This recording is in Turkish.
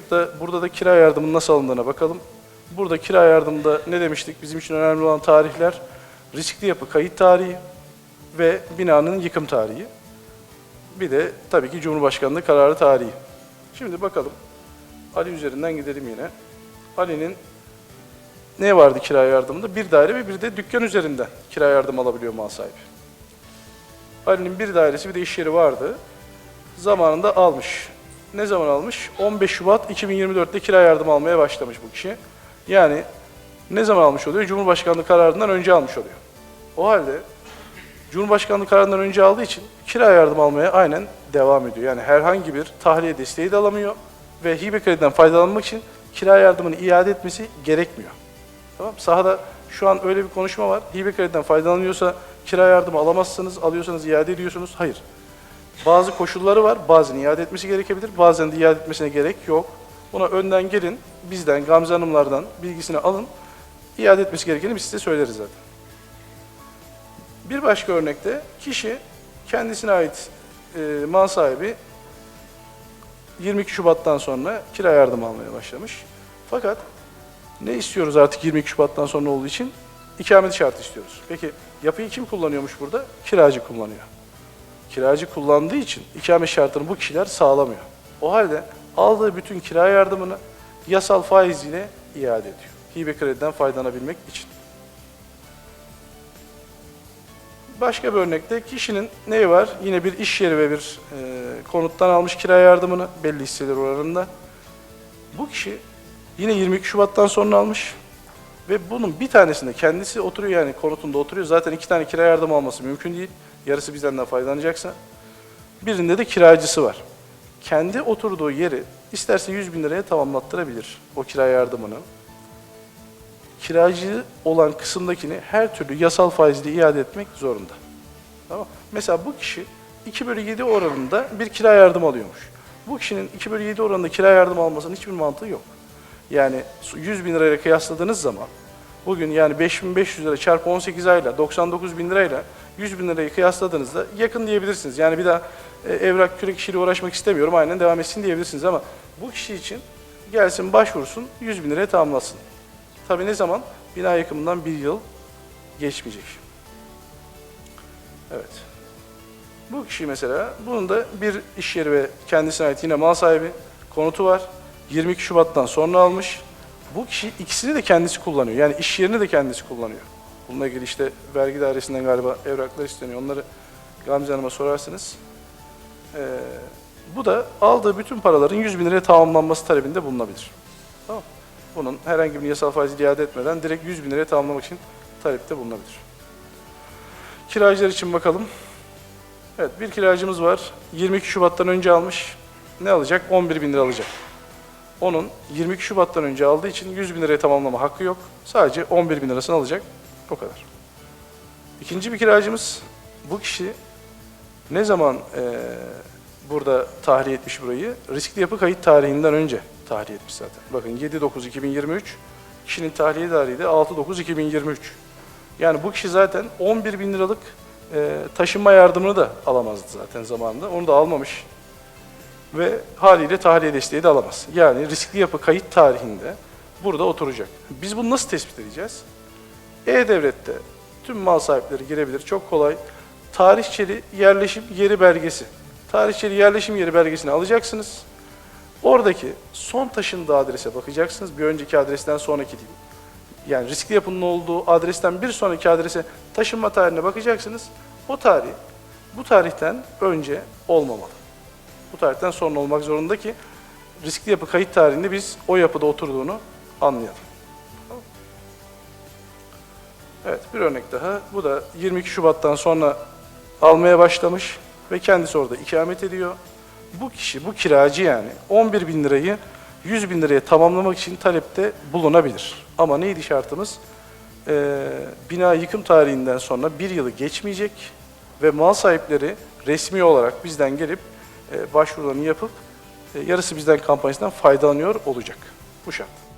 mevcutta burada da kira yardımının nasıl alındığına bakalım. Burada kira yardımında ne demiştik? Bizim için önemli olan tarihler riskli yapı kayıt tarihi ve binanın yıkım tarihi. Bir de tabii ki Cumhurbaşkanlığı kararı tarihi. Şimdi bakalım. Ali üzerinden gidelim yine. Ali'nin ne vardı kira yardımında? Bir daire ve bir de dükkan üzerinden kira yardım alabiliyor mal sahibi. Ali'nin bir dairesi bir de iş yeri vardı. Zamanında almış. Ne zaman almış? 15 Şubat 2024'te kira yardım almaya başlamış bu kişi. Yani ne zaman almış oluyor? Cumhurbaşkanlığı kararından önce almış oluyor. O halde Cumhurbaşkanlığı kararından önce aldığı için kira yardım almaya aynen devam ediyor. Yani herhangi bir tahliye desteği de alamıyor ve hibe krediden faydalanmak için kira yardımını iade etmesi gerekmiyor. Tamam Sahada şu an öyle bir konuşma var. Hibe krediden faydalanıyorsa kira yardımı alamazsınız, alıyorsanız iade ediyorsunuz. Hayır. Bazı koşulları var. Bazen iade etmesi gerekebilir. Bazen de iade etmesine gerek yok. Buna önden gelin. Bizden, Gamze Hanımlardan bilgisini alın. İade etmesi gerekeni biz size söyleriz zaten. Bir başka örnekte kişi kendisine ait e, mal sahibi 22 Şubat'tan sonra kira yardım almaya başlamış. Fakat ne istiyoruz artık 22 Şubat'tan sonra olduğu için? İkamet şartı istiyoruz. Peki yapıyı kim kullanıyormuş burada? Kiracı kullanıyor. Kiracı kullandığı için ikamet şartını bu kişiler sağlamıyor. O halde aldığı bütün kira yardımını yasal faiziyle iade ediyor. Hibe krediden faydalanabilmek için. Başka bir örnekte kişinin neyi var? Yine bir iş yeri ve bir e, konuttan almış kira yardımını belli hisseler oranında. Bu kişi yine 22 Şubat'tan sonra almış ve bunun bir tanesinde kendisi oturuyor yani konutunda oturuyor. Zaten iki tane kira yardım alması mümkün değil. Yarısı bizden de faydalanacaksa. Birinde de kiracısı var. Kendi oturduğu yeri isterse 100 bin liraya tamamlattırabilir o kira yardımını. Kiracı olan kısımdakini her türlü yasal faizle iade etmek zorunda. Tamam. Mesela bu kişi 2 bölü 7 oranında bir kira yardım alıyormuş. Bu kişinin 2 bölü 7 oranında kira yardım almasının hiçbir mantığı yok. Yani 100 bin lirayla kıyasladığınız zaman bugün yani 5500 lira çarpı 18 ayla 99 bin lirayla 100 bin lirayı kıyasladığınızda yakın diyebilirsiniz. Yani bir daha e, evrak kürek işiyle uğraşmak istemiyorum aynen devam etsin diyebilirsiniz ama bu kişi için gelsin başvursun 100 bin liraya tamamlasın. Tabii ne zaman? Bina yıkımından bir yıl geçmeyecek. Evet. Bu kişi mesela, bunun da bir iş yeri ve kendisine ait yine mal sahibi, konutu var. 22 Şubat'tan sonra almış. Bu kişi ikisini de kendisi kullanıyor. Yani iş yerini de kendisi kullanıyor. Bununla ilgili işte vergi dairesinden galiba evraklar isteniyor. Onları Gamze Hanım'a sorarsınız. Ee, bu da aldığı bütün paraların 100 bin liraya tamamlanması talebinde bulunabilir. Tamam Bunun herhangi bir yasal faiz iade etmeden direkt 100 bin liraya tamamlamak için talepte bulunabilir. Kiracılar için bakalım. Evet bir kiracımız var. 22 Şubat'tan önce almış. Ne alacak? 11 bin lira alacak. Onun 22 Şubat'tan önce aldığı için 100 bin liraya tamamlama hakkı yok. Sadece 11 bin lirasını alacak. O kadar. İkinci bir kiracımız. Bu kişi ne zaman eee, burada tahliye etmiş burayı? Riskli yapı kayıt tarihinden önce tahliye etmiş zaten. Bakın 7-9-2023, kişinin tahliye tarihi de 6-9-2023. Yani bu kişi zaten 11 bin liralık eee, taşınma yardımını da alamazdı zaten zamanında. Onu da almamış ve haliyle tahliye desteği de alamaz. Yani riskli yapı kayıt tarihinde burada oturacak. Biz bunu nasıl tespit edeceğiz? E-Devlet'te tüm mal sahipleri girebilir. Çok kolay. Tarihçeli yerleşim yeri belgesi. Tarihçeli yerleşim yeri belgesini alacaksınız. Oradaki son taşındığı adrese bakacaksınız. Bir önceki adresten sonraki değil. Yani riskli yapının olduğu adresten bir sonraki adrese taşınma tarihine bakacaksınız. O tarih bu tarihten önce olmamalı. Bu tarihten sonra olmak zorunda ki riskli yapı kayıt tarihinde biz o yapıda oturduğunu anlayalım. Evet bir örnek daha. Bu da 22 Şubat'tan sonra almaya başlamış ve kendisi orada ikamet ediyor. Bu kişi, bu kiracı yani 11 bin lirayı 100 bin liraya tamamlamak için talepte bulunabilir. Ama neydi şartımız? Ee, bina yıkım tarihinden sonra bir yılı geçmeyecek ve mal sahipleri resmi olarak bizden gelip başvurularını yapıp e, yarısı bizden kampanyasından faydalanıyor olacak. Bu şart.